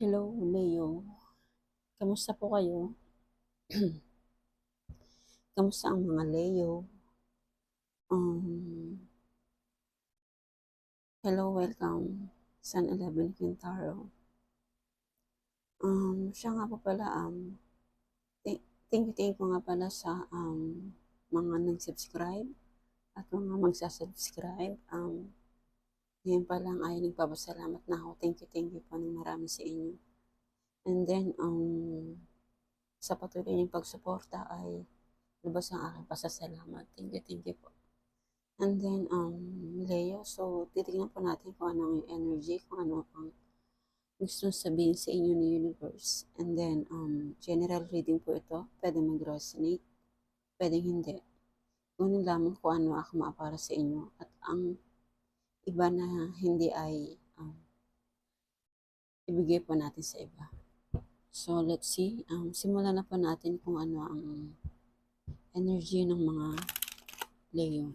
Hello, Leo. Kamusta po kayo? Kamusta ang mga Leo? Um, hello, welcome. Sun 11 Quintaro. Um, siya nga po pala, um, th- thank you, thank you nga pala sa um, mga nag-subscribe at mga magsasubscribe. Um, ngayon pa lang ay nagpapasalamat na ako. Thank you, thank you po ng marami sa inyo. And then, um, sa patuloy niyong pagsuporta ay lubos ang aking pasasalamat. Thank you, thank you po. And then, um, Leo, so titignan po natin kung ano yung energy, kung ano ang gusto sabihin sa inyo ni universe. And then, um, general reading po ito. Pwede mag-resonate, pwede hindi. Kung lamang kung ano ako maapara sa inyo. At ang iba na hindi ay um, ibigay po natin sa iba. So, let's see. Um, simulan na po natin kung ano ang energy ng mga Leo.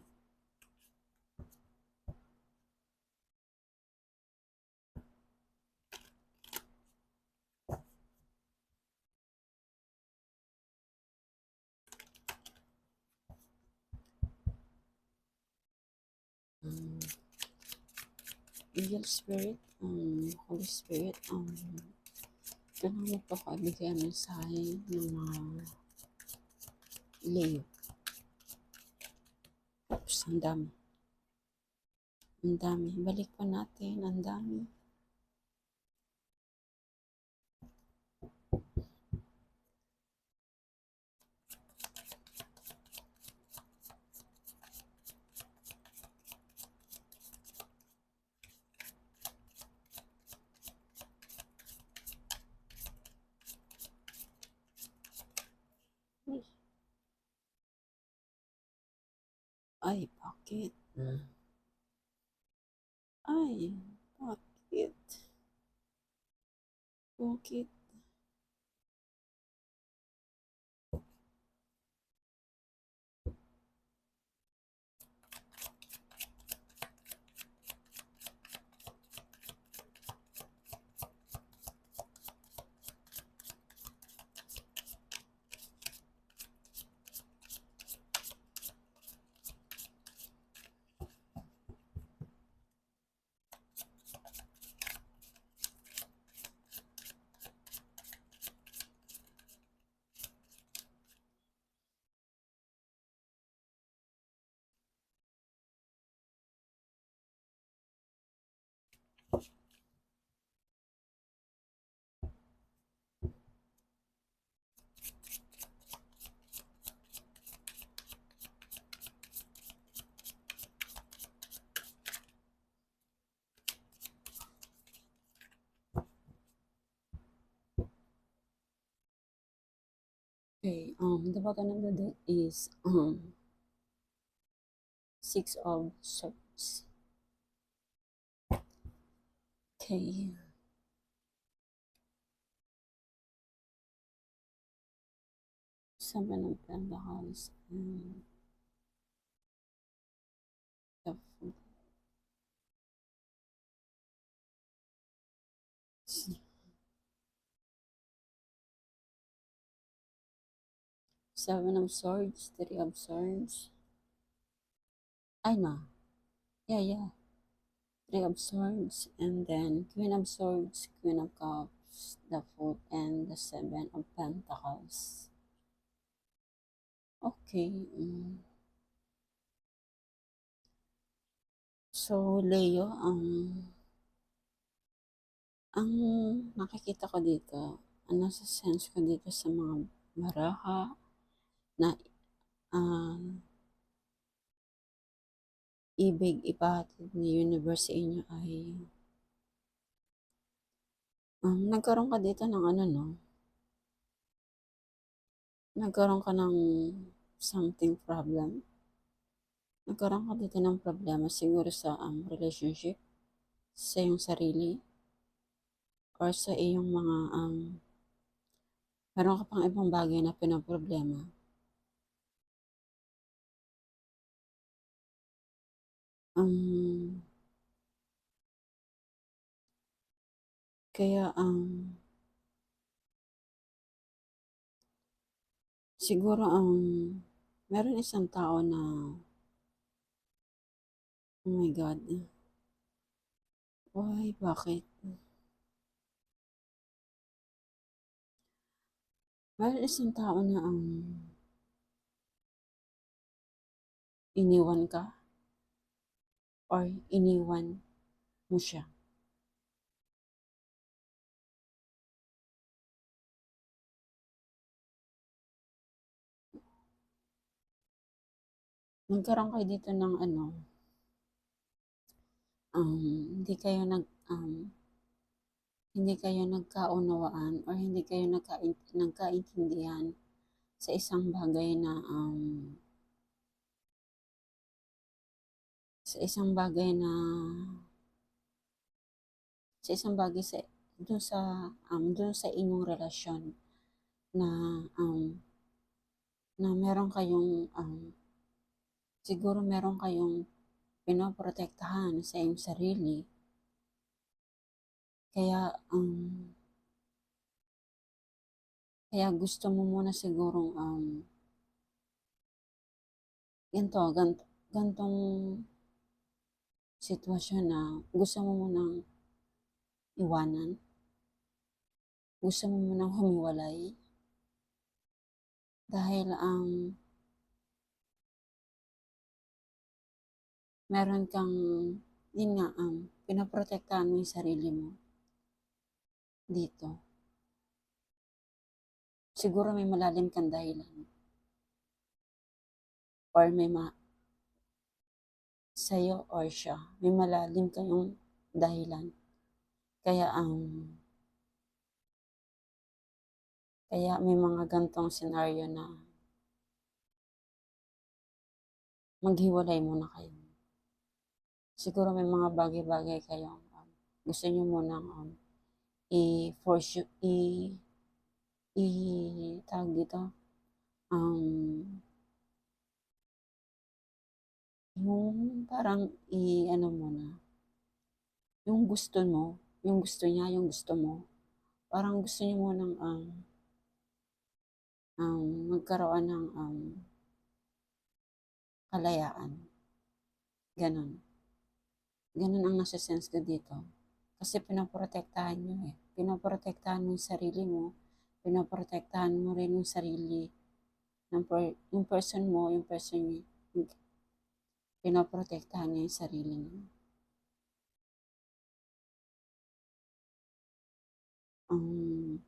Um, Angel Spirit, um, Holy Spirit, um, ito na magpapabigay ang mensahe ng mga Leo. Oops, ang dami. Ang dami. Balik pa natin. Ang dami. Ay, ay bakit? Ay, bakit? Bakit? Okay, um, the bottom of the deck is um six of swords. Okay. Seven of Pentacles and the Fool. Seven of Swords, Three of Swords. I know. Yeah, yeah. Three of Swords, and then Queen of Swords, Queen of Cups, the Fool, and the Seven of Pentacles. Okay. mm. So, Leo, ang ang nakikita ko dito, ang nasa sense ko dito sa mga baraha na ah, ibig ipahatid ni universe sa inyo ay um, nagkaroon ka dito ng ano no? Nagkaroon ka ng something problem. Nagkaroon ka dito ng problema siguro sa um, relationship sa iyong sarili or sa iyong mga um, meron ka pang ibang bagay na pinaproblema um, Kaya, um siguro, um, meron isang tao na oh my God. Why? Bakit? Meron isang tao na, um, iniwan ka or iniwan mo siya. Nagkaroon kayo dito ng ano, um, hindi kayo nag, um, hindi kayo nagkaunawaan or hindi kayo nagkain, nagkaintindihan sa isang bagay na um, sa isang bagay na sa isang bagay sa dun sa um, dun sa inyong relasyon na um, na meron kayong um, siguro meron kayong pinoprotektahan sa iyong sarili. Kaya um, kaya gusto mo muna sigurong um, ganito, ganito, gantong sitwasyon na gusto mo munang iwanan, gusto mo munang humiwalay, dahil ang um, meron kang, yun nga, um, pinaprotektahan mo yung sarili mo dito. Siguro may malalim kang dahilan. Or may ma sa'yo or siya. May malalim kayong dahilan. Kaya ang um, kaya may mga gantong senaryo na maghiwalay muna kayo. Siguro may mga bagay-bagay kayong um, gusto nyo munang um, i-force i, i, tawag dito, um, parang i, ano mo na, yung gusto mo, yung gusto niya, yung gusto mo, parang gusto niyo mo ng um, um, magkaroon ng um, kalayaan. Ganon. Ganon ang nasa sense ko dito. Kasi pinaprotektahan nyo eh. Pinaprotektahan mo yung sarili mo. Pinaprotektahan mo rin yung sarili ng per, yung person mo, yung person niya. Pinaprotektahan niya yung sarili niya. Um,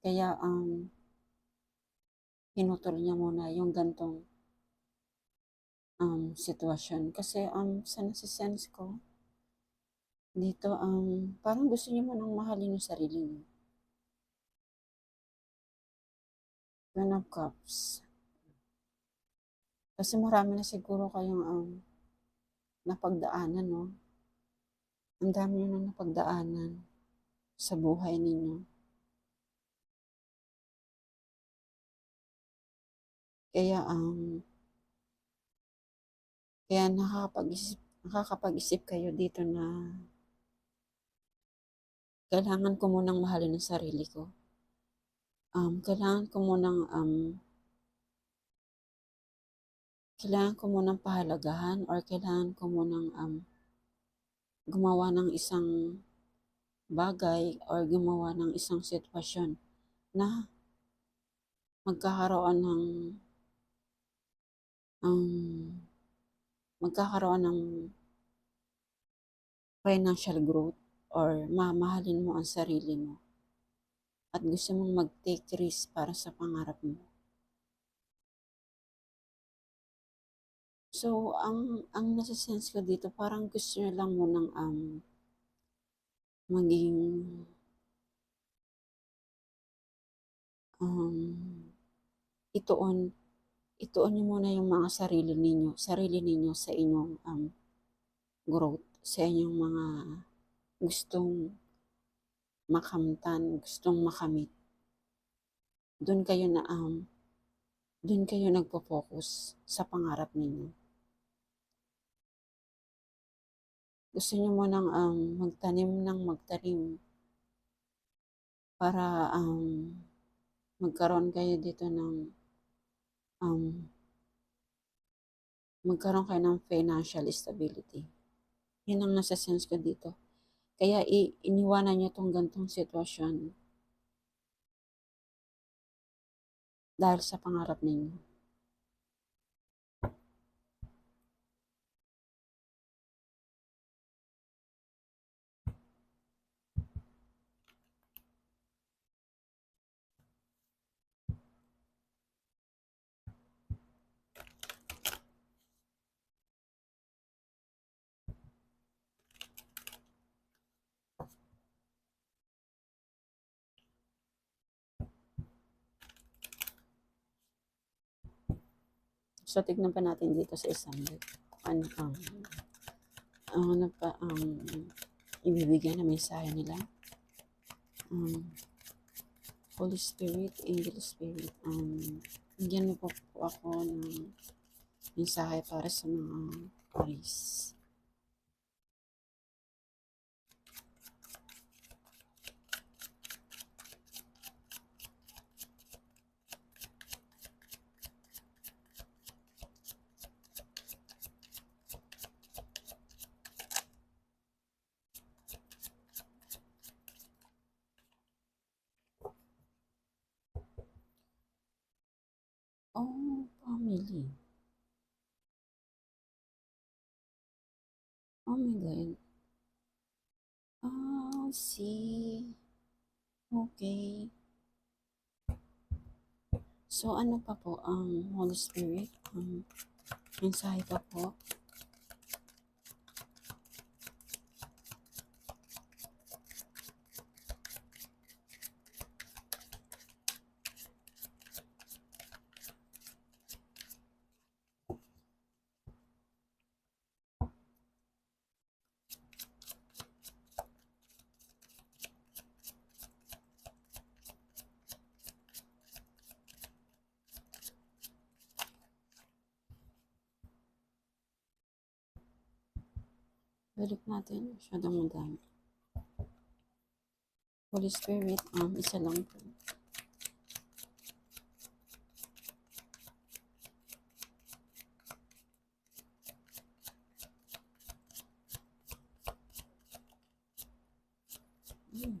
kaya um, pinutol niya muna yung gantong um, sitwasyon. Kasi um, sa nasisense ko, dito, um, parang gusto niyo munang mahalin yung sarili niyo. Ten of Cups. Kasi marami na siguro kayong um, napagdaanan, no? Ang dami nyo na napagdaanan sa buhay ninyo. Kaya, um, kaya nakakapag-isip, nakakapag-isip kayo dito na kailangan ko munang mahalin ang sarili ko. Um, kailangan ko munang um, kailangan ko munang pahalagahan or kailangan ko munang um, gumawa ng isang bagay or gumawa ng isang sitwasyon na magkakaroon ng um, magkakaroon ng financial growth or mamahalin mo ang sarili mo at gusto mong mag-take risk para sa pangarap mo. So, ang, ang nasa-sense ko dito, parang gusto nyo lang mo ng um, maging um, ituon, ituon nyo muna yung mga sarili ninyo, sarili ninyo sa inyong um, growth, sa inyong mga gustong makamtan, gustong makamit. Doon kayo na um, doon kayo nagpo-focus sa pangarap ninyo. Gusto niyo mo nang um, magtanim ng magtanim para um, magkaroon kayo dito ng um, magkaroon kayo ng financial stability. Yun ang nasa sense ko dito. Kaya iniwanan nyo tong gantong sitwasyon dahil sa pangarap ninyo. So, tignan pa natin dito sa isang deck. Ano ang, ang ano pa ang ibibigay na mensahe nila. Um, Holy Spirit, Angel Spirit, um, bigyan mo po, po ako ng mensahe para sa mga Aries. Oh, family. Oh my God. Ah, see. Okay. So, ano pa po ang Holy Spirit? Ang mensahe pa po? Balik natin. Masyadong madami. Holy Spirit, um, isa lang po. Hmm.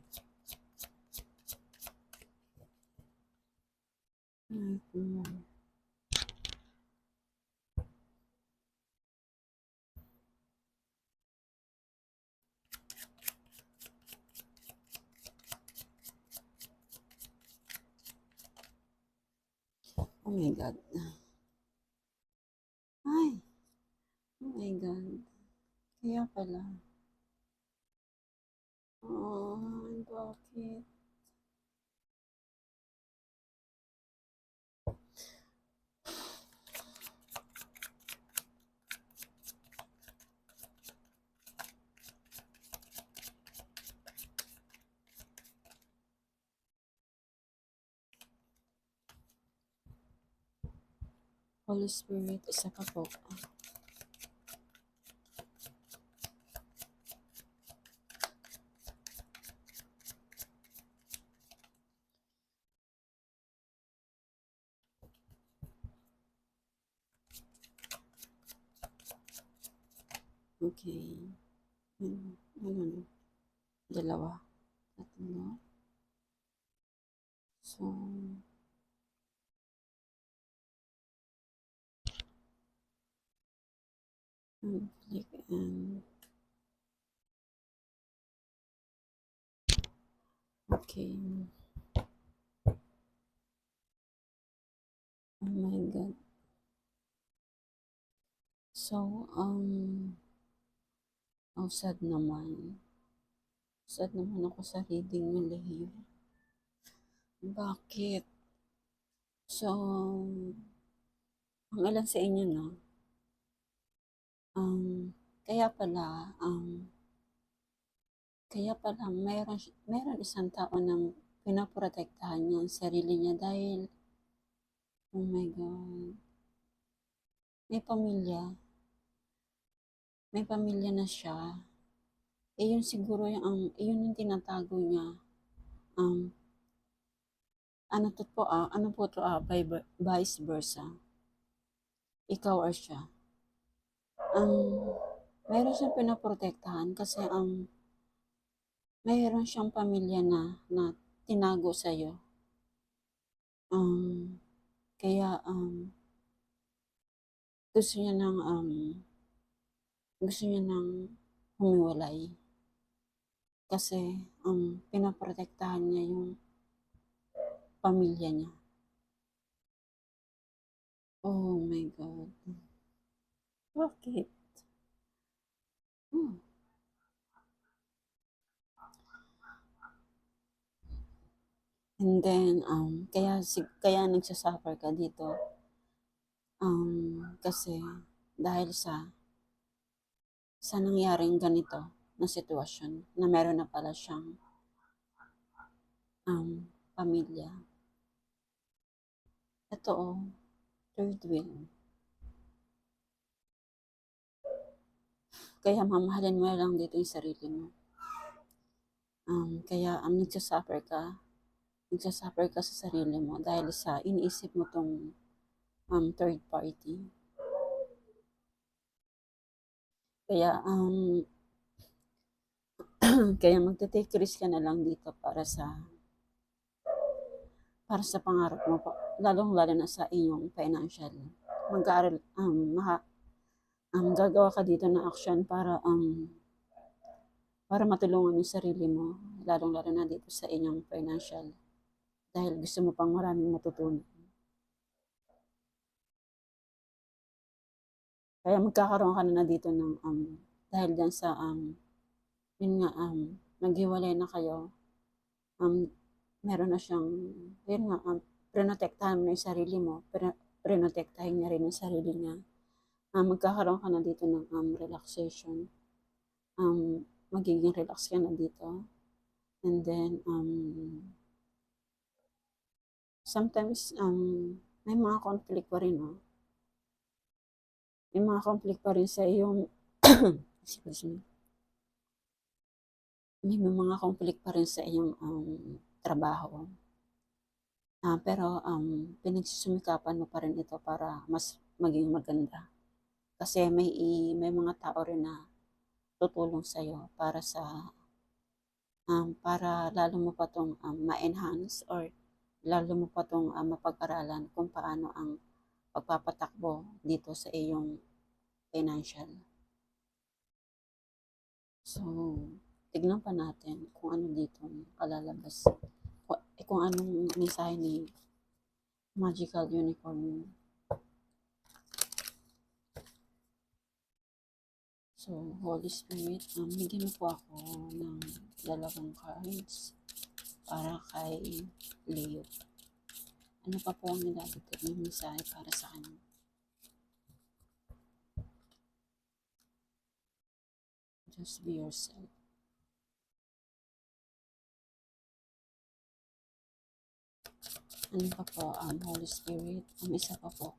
Ay, hmm. Oh Holy Spirit, isa pa po. Okay. Ano, ano? Dalawa. Tatlo. So, and okay. Oh my God. So, um, oh, sad naman. Sad naman ako sa reading ni Leo. Bakit? So, ang alam sa inyo, no? Um, kaya pala, um, kaya pala mayroon, mayroon isang tao na pinaprotektahan niya ang sarili niya dahil, oh my God, may pamilya. May pamilya na siya. Eh, yun siguro yung, ang, yun yung tinatago niya. Um, ano to po ah, ano po to ah, vi- vice versa. Ikaw or siya. Ang meron siyang pinoprotektahan kasi ang mayroon siyang pamilya na na tinago sa iyo. Um, kaya um, gusto niya ng um, gusto niya ng humiwalay. Kasi um, pinoprotektahan niya yung pamilya niya. Oh my God. Bakit? Hmm. And then, um, kaya, kaya nagsasuffer ka dito. Um, kasi, dahil sa, sa nangyaring ganito na sitwasyon, na meron na pala siyang um, pamilya. Ito oh, third wheel. Kaya mamahalin mo lang dito yung sarili mo. Um, kaya um, nagsasuffer ka. Nagsasuffer ka sa sarili mo dahil sa iniisip mo tong um, third party. Kaya um, kaya magte-take risk ka na lang dito para sa para sa pangarap mo po, lalong lalo na sa iyong financial. Mag-aaral, um, maha, um, gagawa ka dito ng action para um, para matulungan yung sarili mo, lalong lalo na dito sa inyong financial. Dahil gusto mo pang maraming matutunan. Kaya magkakaroon ka na, na dito ng um, dahil dyan sa um, yun nga um, naghiwalay na kayo um, meron na siyang yun nga um, prinotektahan mo yung sarili mo pero prinotektahin niya rin yung sarili niya um, magkakaroon ka na dito ng um, relaxation um, magiging relax ka na dito and then um, sometimes um, may mga conflict pa rin oh. may mga conflict pa rin sa iyong excuse me may mga conflict pa rin sa iyong um, trabaho. Ah, pero um, pinagsusumikapan mo pa rin ito para mas maging maganda. Kasi may may mga tao rin na tutulong sa iyo para sa um, para lalo mo pa tong um, ma-enhance or lalo mo pa tong um, mapag-aralan kung paano ang pagpapatakbo dito sa iyong financial. So, tignan pa natin kung ano dito kalalabas. Kung, eh, kung anong mensahe ni Magical Unicorn. So, Holy Spirit, um, bigyan mo po ako ng dalawang cards para kay Leo. Ano pa po ang nilalagay ng mensahe para sa kanya? Just be yourself. Ano pa po ang Holy Spirit? Ang isa pa po.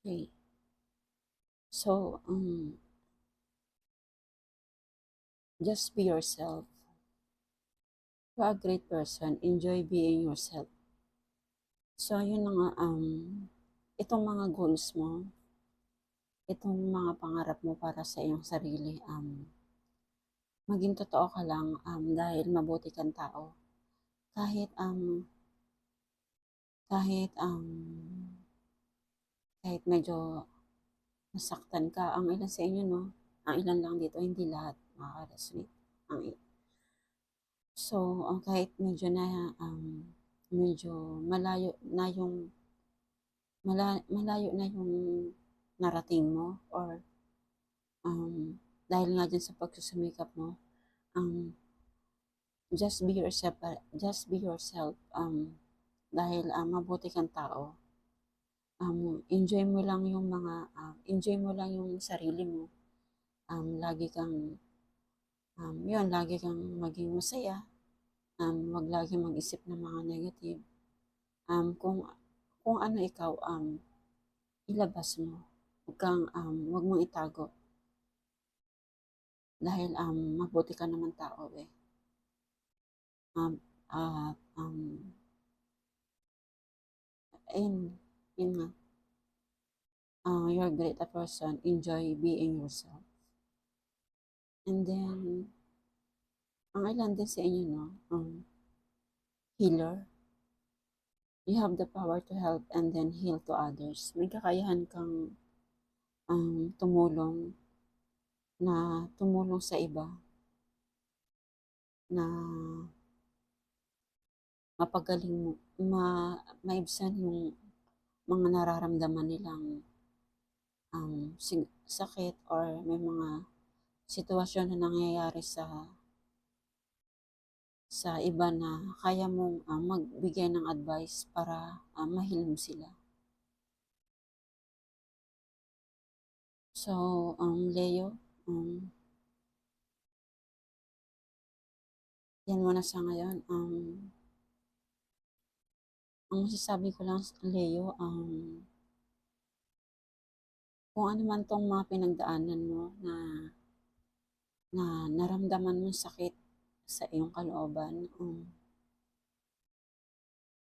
Okay. So, um, just be yourself. You're a great person. Enjoy being yourself. So, yun na nga, um, itong mga goals mo, itong mga pangarap mo para sa iyong sarili, um, maging totoo ka lang um, dahil mabuti kang tao. Kahit, um, kahit, um, kahit medyo nasaktan ka, ang ilan sa inyo, no? Ang ilan lang dito, hindi lahat makaka-resonate. Ang So, ang kahit medyo na, um, medyo malayo na yung, mala, malayo na yung narating mo or um, dahil nga dyan sa pagsusumikap mo, um, just be yourself, just be yourself, um, dahil ah, mabuti kang tao. Um, enjoy mo lang yung mga, ah, enjoy mo lang yung sarili mo. Um, lagi kang, um, yun, lagi kang maging masaya. Um, wag lagi mag-isip ng mga negative. Um, kung, kung ano ikaw, um, ilabas mo. Huwag kang, um, wag mong itago. Dahil, um, mabuti ka naman tao eh. Um, at, um, ayun, yun nga. Uh, you're great a person. Enjoy being yourself. And then, ang ilan din sa inyo, no? Um, healer. You have the power to help and then heal to others. May kakayahan kang um, tumulong na tumulong sa iba na mapagaling mo, ma, maibsan yung mga nararamdaman nilang um, sakit or may mga sitwasyon na nangyayari sa sa iba na kaya mong ah, magbigay ng advice para uh, mahil mo sila. So, um, Leo, um, yan muna sa ngayon. Um, ang masasabi ko lang, Leo, um, kung ano man tong mga pinagdaanan mo na na naramdaman mo sakit sa iyong kalooban, um,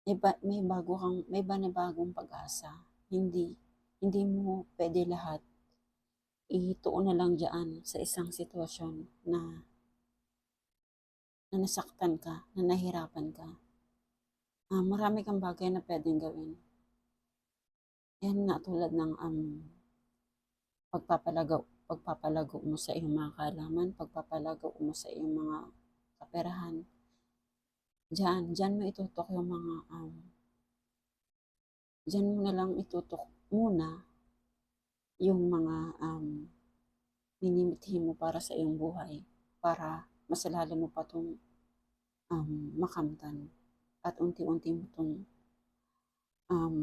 may, ba, may bago kang may bagong pag-asa. Hindi hindi mo pwede lahat ituon na lang diyan sa isang sitwasyon na na nasaktan ka, na nahirapan ka. Uh, marami kang bagay na pwedeng gawin. Yan nga tulad ng um, pagpapalago, pagpapalago mo sa iyong mga kalaman, pagpapalago mo sa iyong mga kaperahan. Diyan, diyan mo itutok yung mga um, diyan mo na lang itutok muna yung mga um, minimithi mo para sa iyong buhay para masalalim mo pa itong um, makamtan at unti-unti mo itong um,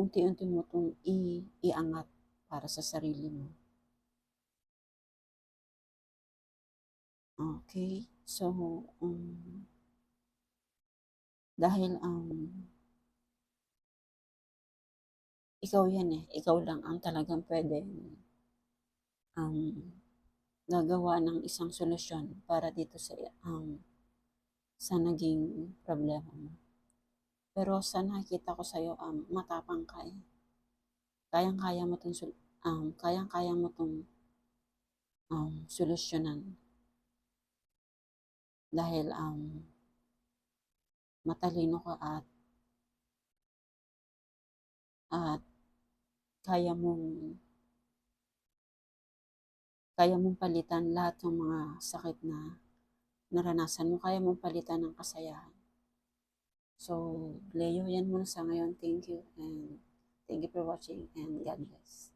unti-unti mo itong i- iangat para sa sarili mo. Okay, so um, dahil um, ikaw yan eh, ikaw lang ang talagang pwede um, gagawa ng isang solusyon para dito sa um, sa naging problema mo. Pero sa nakikita ko sa'yo, um, matapang ka eh. Kayang-kaya mo itong, um, kayang-kaya mo itong um, solusyonan. Dahil um, matalino ka at at kaya mong kaya mong palitan lahat ng mga sakit na naranasan mo, kaya mong palitan ng kasayahan. So, Leo, yan muna sa ngayon. Thank you and thank you for watching and God bless.